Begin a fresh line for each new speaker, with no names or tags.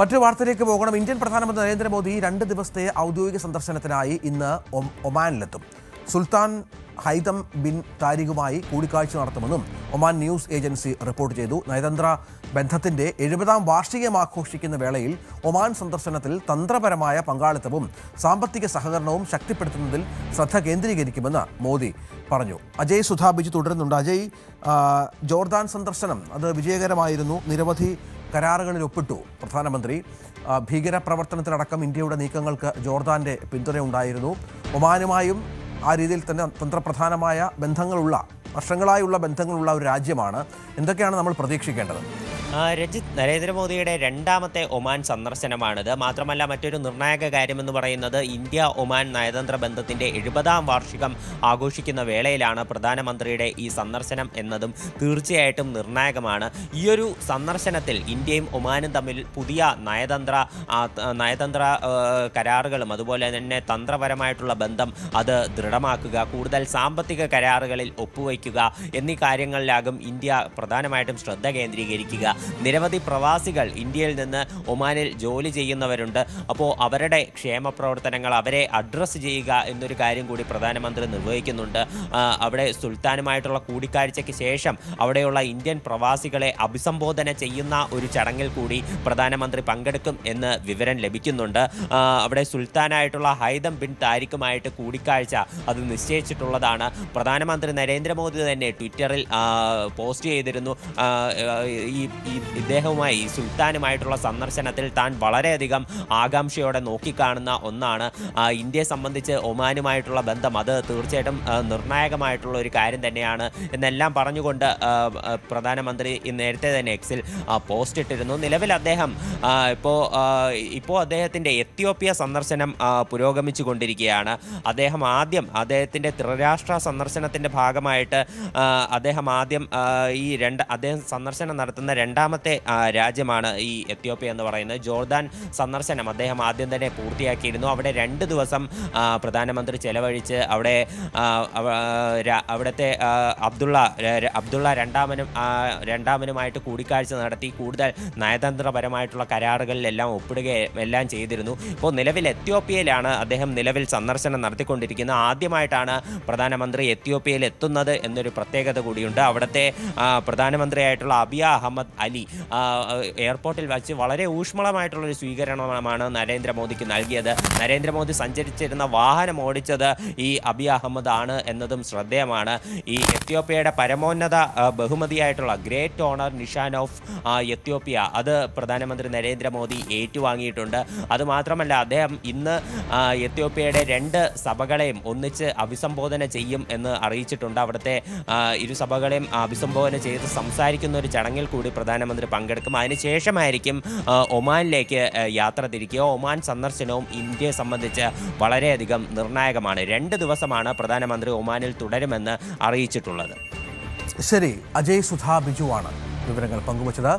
മറ്റൊരു വാർത്തയിലേക്ക് പോകണം. ഇന്ത്യൻ പ്രധാനമന്ത്രി നരേന്ദ്രമോദി രണ്ട് ദിവസത്തെ ഔദ്യോഗിക സന്ദർശനത്തിനായി ഇന്ന് ഒമാനിലെത്തും. സുൽത്താൻ ഹൈതം ബിൻ താരിഖുമായി കൂടിക്കാഴ്ച നടത്തുമെന്നും ഒമാൻ ന്യൂസ് ഏജൻസി റിപ്പോർട്ട് ചെയ്തു. നയതന്ത്ര ബന്ധത്തിന്റെ എഴുപതാം വാർഷികം ആഘോഷിക്കുന്ന വേളയിൽ ഒമാൻ സന്ദർശനത്തിൽ തന്ത്രപരമായ പങ്കാളിത്തവും സാമ്പത്തിക സഹകരണവും ശക്തിപ്പെടുത്തുന്നതിൽ ശ്രദ്ധ കേന്ദ്രീകരിക്കുമെന്ന് മോദി പറഞ്ഞു. അജയ് സുധാബിജി തുടരുന്നുണ്ട്. അജയ് ജോർദാൻ സന്ദർശനം അത് വിജയകരമായിരുന്നു. നിരവധി കരാറുകളിൽ ഒപ്പിട്ടു. പ്രധാനമന്ത്രി ഭീകരപ്രവർത്തനത്തിലടക്കം ഇന്ത്യയുടെ നീക്കങ്ങൾക്ക് ജോർദാന്റെ പിന്തുണയുണ്ടായിരുന്നു ഒമാനുമായും ആ രീതിയിൽ തന്നെ തന്ത്രപ്രധാനമായ ബന്ധങ്ങളുള്ള വർഷങ്ങളായുള്ള ബന്ധങ്ങളുള്ള ഒരു രാജ്യമാണ്. എന്തൊക്കെയാണ് നമ്മൾ പ്രതീക്ഷിക്കേണ്ടത്?
രജിത് നരേന്ദ്രമോദിയുടെ രണ്ടാമത്തെ ഒമാൻ സന്ദർശനമാണിത്. മാത്രമല്ല മറ്റൊരു നിർണായക കാര്യമെന്ന് പറയുന്നത് ഇന്ത്യ ഒമാൻ നയതന്ത്ര ബന്ധത്തിന്റെ എഴുപതാം വാർഷികം ആഘോഷിക്കുന്ന വേളയിലാണ് പ്രധാനമന്ത്രിയുടെ ഈ സന്ദർശനം എന്നതും തീർച്ചയായിട്ടും നിർണായകമാണ്. ഈയൊരു സന്ദർശനത്തിൽ ഇന്ത്യയും ഒമാനും തമ്മിൽ പുതിയ നയതന്ത്ര നയതന്ത്ര കരാറുകളും അതുപോലെ തന്നെ തന്ത്രപരമായിട്ടുള്ള ബന്ധം അത് ദൃഢമാക്കുക കൂടുതൽ സാമ്പത്തിക കരാറുകളിൽ ഒപ്പുവയ്ക്കുക എന്നീ കാര്യങ്ങളിലാകും ഇന്ത്യ പ്രധാനമായിട്ടും ശ്രദ്ധ കേന്ദ്രീകരിക്കുക. നിരവധി പ്രവാസികൾ ഇന്ത്യയിൽ നിന്ന് ഒമാനിൽ ജോലി ചെയ്യുന്നവരുണ്ട്. അപ്പോൾ അവരുടെ ക്ഷേമ പ്രവർത്തനങ്ങൾ അവരെ അഡ്രസ്സ് ചെയ്യുക എന്നൊരു കാര്യം കൂടി പ്രധാനമന്ത്രി നിർവഹിക്കുന്നുണ്ട്. അവിടെ സുൽത്താനുമായിട്ടുള്ള കൂടിക്കാഴ്ചയ്ക്ക് ശേഷം അവിടെയുള്ള ഇന്ത്യൻ പ്രവാസികളെ അഭിസംബോധന ചെയ്യുന്ന ഒരു ചടങ്ങിൽ കൂടി പ്രധാനമന്ത്രി പങ്കെടുക്കും എന്ന് വിവരം ലഭിക്കുന്നുണ്ട്. അവിടെ സുൽത്താനായിട്ടുള്ള ഹൈദം ബിൻ താരിഖുമായിട്ട് കൂടിക്കാഴ്ച അത് നിശ്ചയിച്ചിട്ടുള്ളതാണ്. പ്രധാനമന്ത്രി നരേന്ദ്രമോദി തന്നെ ട്വിറ്ററിൽ പോസ്റ്റ് ചെയ്തിരുന്നു. ഈ ഇദ്ദേഹവുമായി സുൽത്താനുമായിട്ടുള്ള സന്ദർശനത്തിൽ താൻ വളരെയധികം ആകാംക്ഷയോടെ നോക്കിക്കാണുന്ന ഒന്നാണ്. ഇന്ത്യയെ സംബന്ധിച്ച് ഒമാനുമായിട്ടുള്ള ബന്ധം അത് തീർച്ചയായിട്ടും നിർണായകമായിട്ടുള്ള ഒരു കാര്യം തന്നെയാണ്. എന്നെല്ലാം പറഞ്ഞുകൊണ്ട് പ്രധാനമന്ത്രി നേരത്തെ തന്നെ എക്സിൽ പോസ്റ്റ് ഇട്ടിരുന്നു. നിലവിൽ അദ്ദേഹം ഇപ്പോൾ ഇപ്പോൾ അദ്ദേഹത്തിന്റെ എത്യോപ്യ സന്ദർശനം പുരോഗമിച്ചു കൊണ്ടിരിക്കുകയാണ് അദ്ദേഹം ആദ്യം അദ്ദേഹത്തിന്റെ ത്രിരാഷ്ട്ര സന്ദർശനത്തിന്റെ ഭാഗമായിട്ട് അദ്ദേഹം ആദ്യം ഈ രണ്ട് അദ്ദേഹം സന്ദർശനം നടത്തുന്ന രണ്ടാമത്തെ രാജ്യമാണ് ഈ എത്യോപ്യ എന്ന് പറയുന്നത്. ജോർദാൻ സന്ദർശനം അദ്ദേഹം ആദ്യം തന്നെ പൂർത്തിയാക്കിയിരുന്നു. അവിടെ രണ്ട് ദിവസം പ്രധാനമന്ത്രി ചെലവഴിച്ച് അവിടെ അവിടുത്തെ അബ്ദുള്ള അബ്ദുള്ള രണ്ടാമനും രണ്ടാമനുമായിട്ട് കൂടിക്കാഴ്ച നടത്തി. കൂടുതൽ നയതന്ത്രപരമായിട്ടുള്ള കരാറുകളിലെല്ലാം ഒപ്പിടുകയും എല്ലാം ചെയ്തിരുന്നു. ഇപ്പോൾ നിലവിൽ എത്യോപ്യയിലാണ് അദ്ദേഹം നിലവിൽ സന്ദർശനം നടത്തിക്കൊണ്ടിരിക്കുന്നത്. ആദ്യമായിട്ടാണ് പ്രധാനമന്ത്രി എത്യോപ്യയിൽ എത്തുന്നത് എന്നൊരു പ്രത്യേകത കൂടിയുണ്ട്. അവിടുത്തെ പ്രധാനമന്ത്രിയായിട്ടുള്ള അബിയ അഹമ്മദ് അലി എയർപോർട്ടിൽ വച്ച് വളരെ ഊഷ്മളമായിട്ടുള്ളൊരു സ്വീകരണമാണ് നരേന്ദ്രമോദിക്ക് നൽകിയത്. നരേന്ദ്രമോദി സഞ്ചരിച്ചിരുന്ന വാഹനം ഓടിച്ചത് ഈ അബി അഹമ്മദ് ആണ് എന്നതും ശ്രദ്ധേയമാണ്. ഈ എത്യോപ്യയുടെ പരമോന്നത ബഹുമതിയായിട്ടുള്ള great honour Nishan of Ethiopia അത് പ്രധാനമന്ത്രി നരേന്ദ്രമോദി ഏറ്റുവാങ്ങിയിട്ടുണ്ട്. അതുമാത്രമല്ല അദ്ദേഹം ഇന്ന് എത്യോപ്യയുടെ രണ്ട് സഭകളെയും ഒന്നിച്ച് അഭിസംബോധന ചെയ്യും എന്ന് അറിയിച്ചിട്ടുണ്ട്. അവിടുത്തെ ഇരു സഭകളെയും അഭിസംബോധന ചെയ്ത് സംസാരിക്കുന്ന ഒരു ചടങ്ങിൽ കൂടി പ്രധാനമന്ത്രി പങ്കെടുക്കും. അതിനുശേഷമായിരിക്കും ഒമാനിലേക്ക് യാത്ര തിരിക്കുക. ഒമാൻ സന്ദർശനവും ഇന്ത്യയെ സംബന്ധിച്ച് വളരെയധികം നിർണായകമാണ്. രണ്ട് ദിവസമാണ് പ്രധാനമന്ത്രി ഒമാനിൽ തുടരുമെന്ന് അറിയിച്ചിട്ടുള്ളത്.
ശരി അജയ് സുധാ ബിജുവാണ് വിവരങ്ങൾ പങ്കുവച്ചത്.